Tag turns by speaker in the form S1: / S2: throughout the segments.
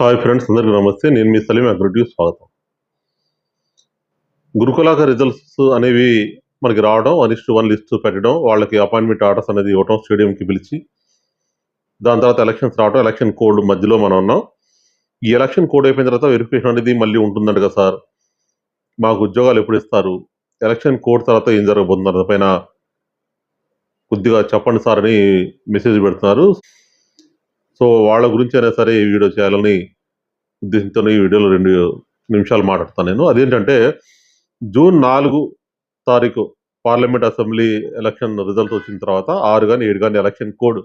S1: Hi friends అందరికీ నమస్తే. నేను మీ సలీం అగ్రిటివ్ స్వాగతం. గురుకులాక రిజల్ట్స్ అనేవి మనకి రావడం వన్ ఇస్ వన్ లిస్ట్ పెట్టడం వాళ్ళకి అపాయింట్మెంట్ ఆర్డర్స్ అనేది ఇవ్వడం స్టేడియంకి పిలిచి దాని తర్వాత ఎలక్షన్స్ రావడం ఎలక్షన్ కోడ్ మధ్యలో మనం ఉన్నాం. ఈ ఎలక్షన్ కోడ్ అయిపోయిన తర్వాత వెరిఫికేషన్ అనేది మళ్ళీ ఉంటుందంట కదా సార్. మాకు ఉద్యోగాలు ఎప్పుడు ఇస్తారు? ఎలక్షన్ కోడ్ తర్వాత ఏం జరగబోతుంది దానిపైన కొద్దిగా చెప్పండి సార్ అని మెసేజ్ పెడుతున్నారు. సో వాళ్ళ గురించి అయినా సరే ఈ వీడియో చేయాలని ఉద్దేశంతో ఈ వీడియోలో రెండు నిమిషాలు మాట్లాడతాను నేను. అదేంటంటే జూన్ నాలుగు తారీఖు పార్లమెంట్ అసెంబ్లీ ఎలక్షన్ రిజల్ట్ వచ్చిన తర్వాత ఆరు కానీ ఏడు కానీ ఎలక్షన్ కోడ్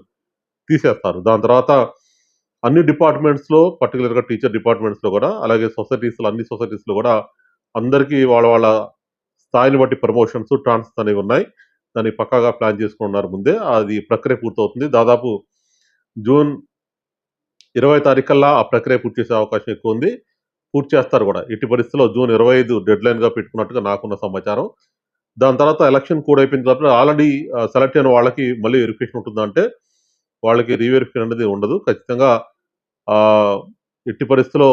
S1: తీసేస్తారు. దాని తర్వాత అన్ని డిపార్ట్మెంట్స్లో పర్టికులర్గా టీచర్ డిపార్ట్మెంట్స్లో కూడా అలాగే సొసైటీస్లో అన్ని సొసైటీస్లో కూడా అందరికీ వాళ్ళ వాళ్ళ స్థాయిని బట్టి ప్రమోషన్స్ ట్రాన్స్ఫర్స్ అనేవి ఉన్నాయి. దాన్ని పక్కాగా ప్లాన్ చేసుకున్నారు ముందే. అది ప్రక్రియ పూర్తవుతుంది. దాదాపు జూన్ ఇరవై తారీఖల్లా ఆ ప్రక్రియ పూర్తి చేసే అవకాశం ఎక్కువ ఉంది పూర్తి చేస్తారు కూడా. ఇట్టి పరిస్థితిలో జూన్ ఇరవై ఐదు డెడ్ లైన్గా పెట్టుకున్నట్టుగా నాకున్న సమాచారం. దాని తర్వాత ఎలక్షన్ కూడా అయిపోయిన తర్వాత ఆల్రెడీ సెలెక్ట్ అయిన వాళ్ళకి మళ్ళీ వెరిఫికేషన్ ఉంటుందంటే వాళ్ళకి రీవెరిఫికేషన్ అనేది ఉండదు. ఖచ్చితంగా ఎట్టి పరిస్థితిలో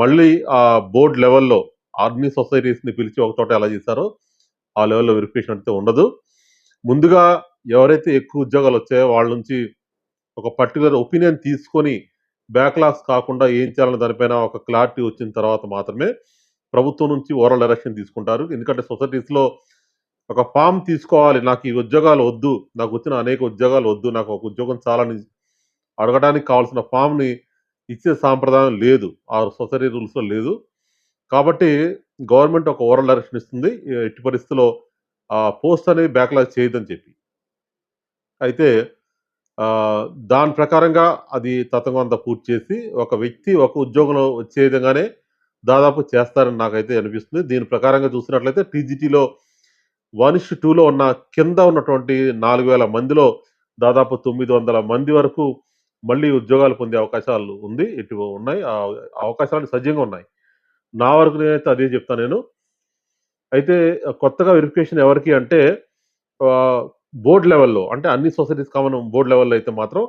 S1: మళ్ళీ ఆ బోర్డు లెవెల్లో ఆర్మీ సొసైటీస్ని పిలిచి ఒక చోట ఎలా చేశారో ఆ లెవెల్లో వెరిఫికేషన్ అయితే ఉండదు. ముందుగా ఎవరైతే ఎక్కువ ఉద్యోగాలు వచ్చాయో వాళ్ళ నుంచి ఒక పర్టికులర్ ఒపీనియన్ తీసుకొని బ్యాక్లాగ్స్ కాకుండా ఏం చేయాలని దానిపైన ఒక క్లారిటీ వచ్చిన తర్వాత మాత్రమే ప్రభుత్వం నుంచి ఓవరాల్ డైరెక్షన్ తీసుకుంటారు. ఎందుకంటే సొసైటీస్లో ఒక ఫామ్ తీసుకోవాలి. నాకు ఈ ఉద్యోగాలు వద్దు. నాకు వచ్చిన అనేక ఉద్యోగాలు వద్దు. నాకు ఒక ఉద్యోగం చాలని అడగడానికి కావాల్సిన ఫామ్ని ఇచ్చే సాంప్రదాయం లేదు. ఆ సొసైటీ రూల్స్లో లేదు. కాబట్టి గవర్నమెంట్ ఒక ఓవరాల్ డైరెక్షన్ ఇస్తుంది. ఎట్టి పరిస్థితుల్లో ఆ పోస్ట్ అనేది బ్యాక్లాగ్ చేయదని చెప్పి. అయితే దాని ప్రకారంగా అది తతంగం అంతా పూర్తి చేసి ఒక వ్యక్తి ఒక ఉద్యోగంలో వచ్చే విధంగానే దాదాపు చేస్తారని నాకైతే అనిపిస్తుంది. దీని ప్రకారంగా చూసినట్లయితే టీజీటీలో వన్ ఇష్ టూలో ఉన్న కింద ఉన్నటువంటి నాలుగు వేల మందిలో దాదాపు తొమ్మిది వందల మంది వరకు మళ్ళీ ఉద్యోగాలు పొందే అవకాశాలు ఉంది. ఇటు ఉన్నాయి. ఆ అవకాశాలు సజ్జంగా ఉన్నాయి. నా వరకు నేనైతే అదే చెప్తాను నేను. అయితే కొత్తగా వెరిఫికేషన్ ఎవరికి అంటే బోర్డు లెవెల్లో అంటే అన్ని సొసైటీస్ కామన్ బోర్డు లెవెల్లో అయితే మాత్రం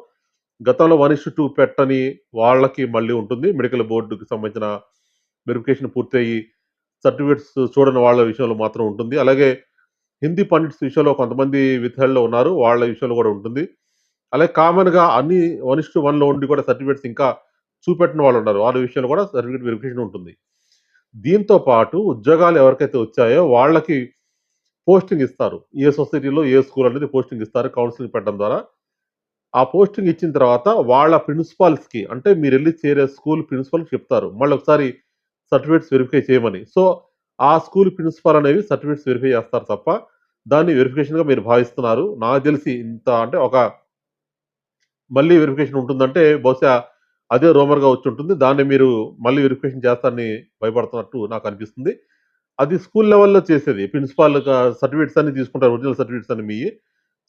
S1: గతంలో వన్ ఇష్యూ టూ పెట్టని వాళ్ళకి మళ్ళీ ఉంటుంది. మెడికల్ బోర్డుకి సంబంధించిన వెరిఫికేషన్ పూర్తయి సర్టిఫికేట్స్ చూడని వాళ్ళ విషయంలో మాత్రం ఉంటుంది. అలాగే హిందీ పండిట్స్ విషయంలో కొంతమంది విధుల్లో ఉన్నారు. వాళ్ళ విషయంలో కూడా ఉంటుంది. అలాగే కామన్గా అన్ని వన్ ఇస్ వన్లో ఉండి కూడా సర్టిఫికేట్స్ ఇంకా చూపెట్టిన వాళ్ళు ఉన్నారు. వాళ్ళ విషయంలో కూడా సర్టిఫికేట్ వెరిఫికేషన్ ఉంటుంది. దీంతో పాటు ఉద్యోగాలు ఎవరికైతే వచ్చాయో వాళ్ళకి పోస్టింగ్ ఇస్తారు. ఏ సొసైటీలో ఏ స్కూల్ అనేది పోస్టింగ్ ఇస్తారు కౌన్సిలింగ్ పెట్టడం ద్వారా. ఆ పోస్టింగ్ ఇచ్చిన తర్వాత వాళ్ళ ప్రిన్సిపాల్స్కి అంటే మీరు వెళ్ళి చేరే స్కూల్ ప్రిన్సిపాల్కి చెప్తారు. మళ్ళీ ఒకసారి సర్టిఫికేట్స్ వెరిఫై చేయమని. సో ఆ స్కూల్ ప్రిన్సిపాల్ అనేవి సర్టిఫికేట్స్ వెరిఫై చేస్తారు తప్ప దాన్ని వెరిఫికేషన్గా మీరు భావిస్తున్నారు. నాకు తెలిసి ఇంత అంటే ఒక మళ్ళీ వెరిఫికేషన్ ఉంటుందంటే బహుశా అదే రోమర్గా వచ్చి ఉంటుంది. దాన్ని మీరు మళ్ళీ వెరిఫికేషన్ చేస్తారని భయపడుతున్నట్టు నాకు అనిపిస్తుంది. అది స్కూల్ లెవెల్లో చేసేది. ప్రిన్సిపాల్ సర్టిఫికేట్స్ అన్ని తీసుకుంటారు ఒరిజినల్ సర్టిఫికేట్స్ అని మీ.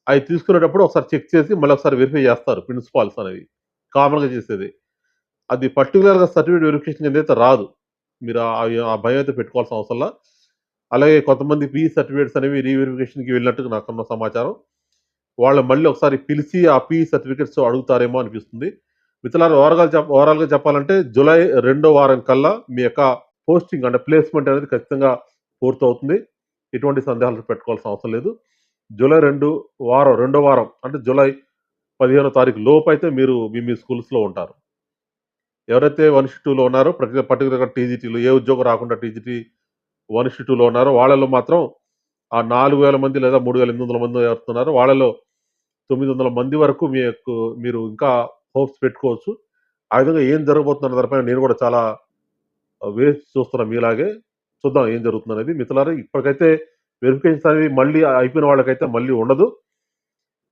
S1: అవి తీసుకునేటప్పుడు ఒకసారి చెక్ చేసి మళ్ళీ ఒకసారి వెరిఫై చేస్తారు ప్రిన్సిపాల్స్ అనేవి. కామన్గా చేసేది. అది పర్టికులర్గా సర్టిఫికేట్ వెరిఫికేషన్ ఏదైతే రాదు. మీరు ఆ- భయం అయితే పెట్టుకోవాల్సిన అవసరంలో అలాగే కొంతమంది పీ సర్టిఫికేట్స్ అనేవి రీవెరిఫికేషన్కి వెళ్ళినట్టు నాకున్న సమాచారం. వాళ్ళు మళ్ళీ ఒకసారి పిలిచి ఆ పీ సర్టిఫికేట్స్ అడుగుతారేమో అనిపిస్తుంది. మిత్రులారా ఓవరాల్ చెప్ప ఓవరాల్గా చెప్పాలంటే జూలై రెండో వారం కల్లా మీ యొక్క పోస్టింగ్ అంటే ప్లేస్మెంట్ అనేది ఖచ్చితంగా పూర్తవుతుంది. ఎటువంటి సందేహాలు పెట్టుకోవాల్సిన అవసరం లేదు. జూలై రెండు వారం రెండో వారం అంటే జూలై పదిహేనో తారీఖు లోపు అయితే మీరు మీ మీ స్కూల్స్లో ఉంటారు. ఎవరైతే వన్ టూలో ఉన్నారో ప్రతి పర్టికులర్గా టీజీటీలు ఏ ఉద్యోగం రాకుండా టీజీటీ వన్ టూలో ఉన్నారో వాళ్ళలో మాత్రం ఆ నాలుగు వేల మంది లేదా మూడు వేల ఎనిమిది వందల మంది ఎవరుతున్నారో వాళ్ళలో తొమ్మిది వందల మంది వరకు మీకు మీరు ఇంకా హోప్స్ పెట్టుకోవచ్చు. ఆ విధంగా ఏం జరగబోతున్న దానిపైన నేను కూడా చాలా వేసి చూస్తున్నాం. మీలాగే చూద్దాం ఏం జరుగుతుంది అనేది మిత్రులారా ఇప్పటికైతే వెరిఫికేషన్ అనేది మళ్ళీ అయిపోయిన వాళ్ళకైతే మళ్ళీ ఉండదు.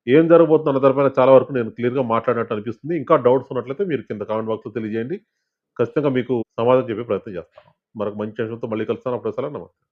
S1: ఏం జరగబోతున్న దానిపైన చాలా వరకు నేను క్లియర్గా మాట్లాడినట్టు అనిపిస్తుంది. ఇంకా డౌట్స్ ఉన్నట్లయితే మీరు కింద కామెంట్ బాక్స్లో తెలియజేయండి. ఖచ్చితంగా మీకు సమాధానం చెప్పే ప్రయత్నం చేస్తాను. మరొక మంచి అంశంతో మళ్ళీ కలుస్తాను. అప్పుడు సరే నమస్తే.